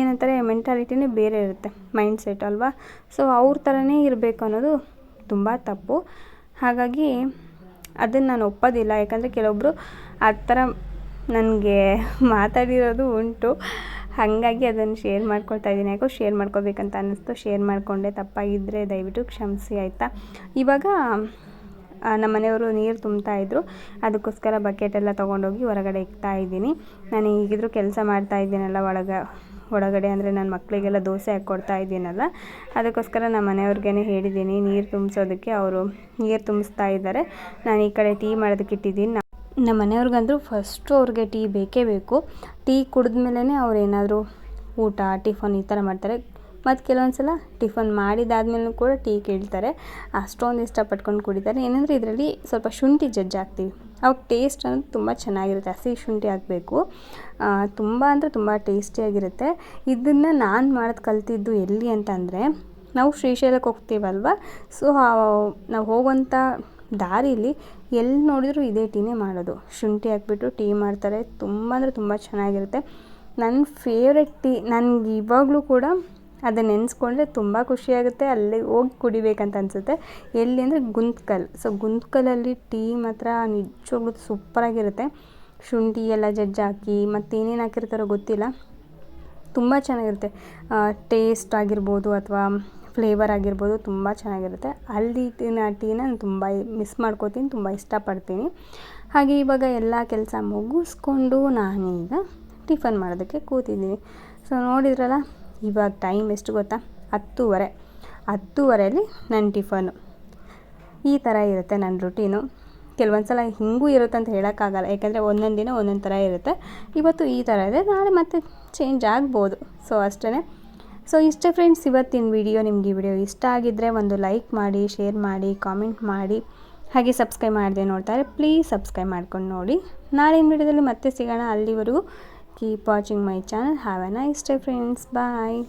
ಏನಂತಾರೆ ಮೆಂಟಾಲಿಟಿನೇ ಬೇರೆ ಇರುತ್ತೆ ಮೈಂಡ್ ಸೆಟ್ ಅಲ್ವಾ? ಸೊ ಅವ್ರ ಥರನೇ ಇರಬೇಕು ಅನ್ನೋದು ತುಂಬ ತಪ್ಪು. ಹಾಗಾಗಿ ಅದನ್ನು ನಾನು ಒಪ್ಪೋದಿಲ್ಲ. ಯಾಕಂದರೆ ಕೆಲವೊಬ್ಬರು ಆ ಥರ ನನಗೆ ಮಾತಾಡಿರೋದು ಉಂಟು. ಹಾಗಾಗಿ ಅದನ್ನು ಶೇರ್ ಮಾಡ್ಕೊಳ್ತಾ ಇದ್ದೀನಿ. ಯಾಕೋ ಶೇರ್ ಮಾಡ್ಕೋಬೇಕಂತ ಅನ್ನಿಸ್ತು. ಶೇರ್ ಮಾಡಿಕೊಂಡೆ ತಪ್ಪಾಗಿದ್ದರೆ ದಯವಿಟ್ಟು ಕ್ಷಮಿಸಿ ಆಯಿತಾ? ಇವಾಗ ನಮ್ಮ ಮನೆಯವರು ನೀರು ತುಂಬ್ತಾ ಇದ್ದರು ಅದಕ್ಕೋಸ್ಕರ ಬಕೆಟೆಲ್ಲ ತೊಗೊಂಡೋಗಿ ಹೊರಗಡೆ ಇಕ್ತಾ ಇದ್ದೀನಿ. ನಾನು ಈಗಿದ್ರು ಕೆಲಸ ಮಾಡ್ತಾ ಇದ್ದೀನಲ್ಲ ಒಳಗೆ. ಒಳಗಡೆ ಅಂದರೆ ನನ್ನ ಮಕ್ಕಳಿಗೆಲ್ಲ ದೋಸೆ ಹಾಕ್ಕೊಡ್ತಾ ಇದ್ದೀನಲ್ಲ, ಅದಕ್ಕೋಸ್ಕರ ನಮ್ಮ ಮನೆಯವ್ರಿಗೇ ಹೇಳಿದ್ದೀನಿ, ನೀರು ತುಂಬಿಸೋದಕ್ಕೆ ಅವರು ನೀರು ತುಂಬಿಸ್ತಾ ಇದ್ದಾರೆ. ನಾನು ಈ ಕಡೆ ಟೀ ಮಾಡೋದಕ್ಕೆ ಇಟ್ಟಿದ್ದೀನಿ. ನಮ್ಮ ಮನೆಯವ್ರಿಗಂದ್ರೂ ಫಸ್ಟು ಅವ್ರಿಗೆ ಟೀ ಬೇಕೇ ಬೇಕು. ಟೀ ಕುಡಿದ್ಮೇಲೆ ಅವ್ರು ಏನಾದರೂ ಊಟ, ಟಿಫನ್ ಈ ಥರ ಮಾಡ್ತಾರೆ. ಮತ್ತು ಕೆಲವೊಂದು ಸಲ ಟಿಫನ್ ಮಾಡಿದಾದ್ಮೇಲೂ ಕೂಡ ಟೀ ಕೇಳ್ತಾರೆ. ಅಷ್ಟೊಂದು ಇಷ್ಟಪಟ್ಕೊಂಡು ಕುಡಿತಾರೆ. ಏನಂದರೆ ಇದರಲ್ಲಿ ಸ್ವಲ್ಪ ಶುಂಠಿ ಜಜ್ಜಿ ಹಾಕ್ತೀವಿ. ಅವಾಗ ಟೇಸ್ಟ್ ಅನ್ನೋದು ತುಂಬ ಚೆನ್ನಾಗಿರುತ್ತೆ. ಹಸಿ ಶುಂಠಿ ಹಾಕಬೇಕು. ತುಂಬ ಅಂದರೆ ತುಂಬ ಟೇಸ್ಟಿಯಾಗಿರುತ್ತೆ ಇದನ್ನು ನಾನು ಮಾಡೋದು ಕಲ್ತಿದ್ದು ಎಲ್ಲಿ ಅಂತಂದರೆ, ನಾವು ಶ್ರೀಶೈಲಕ್ಕೆ ಹೋಗ್ತೀವಲ್ವ? ಸೊ ನಾವು ಹೋಗುವಂಥ ದಾರೀಲಿ ಎಲ್ಲಿ ನೋಡಿದರೂ ಇದೇ ಟೀನೇ ಮಾಡೋದು. ಶುಂಠಿ ಹಾಕ್ಬಿಟ್ಟು ಟೀ ಮಾಡ್ತಾರೆ. ತುಂಬ ಅಂದರೆ ತುಂಬ ಚೆನ್ನಾಗಿರುತ್ತೆ. ನನ್ನ ಫೇವ್ರೆಟ್ ಟೀ, ನನಗೆ ಇವಾಗಲೂ ಕೂಡ ಅದನ್ನ ನೆನೆಸ್ಕೊಂಡ್ರೆ ತುಂಬ ಖುಷಿಯಾಗುತ್ತೆ. ಅಲ್ಲಿ ಹೋಗಿ ಕುಡಿಬೇಕಂತ ಅನಿಸುತ್ತೆ. ಎಲ್ಲಿ ಅಂದರೆ ಗುಂತ್ಕಲ್. ಸೊ ಗುಂತ್ಕಲಲ್ಲಿ ಟೀ ಮಾತ್ರ ನಿಜವಾಗ್ಲೂ ಸೂಪರಾಗಿರುತ್ತೆ. ಶುಂಠಿ ಎಲ್ಲ ಜಜ್ಜಾಕಿ ಮತ್ತು ಏನೇನು ಹಾಕಿರ್ತಾರೋ ಗೊತ್ತಿಲ್ಲ. ತುಂಬ ಚೆನ್ನಾಗಿರುತ್ತೆ. ಟೇಸ್ಟ್ ಆಗಿರ್ಬೋದು ಅಥವಾ ಫ್ಲೇವರ್ ಆಗಿರ್ಬೋದು ತುಂಬ ಚೆನ್ನಾಗಿರುತ್ತೆ. ಅಲ್ಲಿ ಟೀನ ನಾನು ತುಂಬ ಮಿಸ್ ಮಾಡ್ಕೋತೀನಿ, ತುಂಬ ಇಷ್ಟಪಡ್ತೀನಿ. ಹಾಗೆ ಇವಾಗ ಎಲ್ಲ ಕೆಲಸ ಮುಗಿಸ್ಕೊಂಡು ನಾನೀಗ ಟಿಫನ್ ಮಾಡೋದಕ್ಕೆ ಕೂತಿದ್ದೀನಿ. ಸೊ ನೋಡಿದ್ರಲ್ಲ ಇವಾಗ ಟೈಮ್ ಎಷ್ಟು ಗೊತ್ತಾ? ಹತ್ತೂವರೆ. ಹತ್ತೂವರೆಯಲ್ಲಿ ನನ್ನ ಟಿಫನು ಈ ಥರ ಇರುತ್ತೆ ನನ್ನ ರುಟೀನು ಕೆಲವೊಂದು ಸಲ ಹಿಂಗೂ ಇರುತ್ತೆ ಅಂತ ಹೇಳೋಕ್ಕಾಗಲ್ಲ. ಯಾಕೆಂದರೆ ಒಂದೊಂದು ದಿನ ಒಂದೊಂದು ಥರ ಇರುತ್ತೆ. ಇವತ್ತು ಈ ಥರ ಇದೆ. ನಾಳೆ ಮತ್ತೆ ಚೇಂಜ್ ಆಗ್ಬೋದು. ಸೊ ಅಷ್ಟೇ ಸೊ ಇಷ್ಟೇ ಫ್ರೆಂಡ್ಸ್ ಇವತ್ತಿನ ವಿಡಿಯೋ ನಿಮ್ಗೆ ಈ ವಿಡಿಯೋ ಇಷ್ಟ ಆಗಿದ್ದರೆ ಒಂದು ಲೈಕ್ ಮಾಡಿ ಶೇರ್ ಮಾಡಿ ಕಾಮೆಂಟ್ ಮಾಡಿ. ಹಾಗೆ ಸಬ್ಸ್ಕ್ರೈಬ್ ಮಾಡಿದೆ ನೋಡ್ತಾರೆ. ಪ್ಲೀಸ್ ಸಬ್ಸ್ಕ್ರೈಬ್ ಮಾಡ್ಕೊಂಡು ನೋಡಿ. ನಾಳೆ ವಿಡಿಯೋದಲ್ಲಿ ಮತ್ತೆ ಸಿಗೋಣ. ಅಲ್ಲಿವರೆಗೂ keep watching my channel. Have a nice day friends. Bye.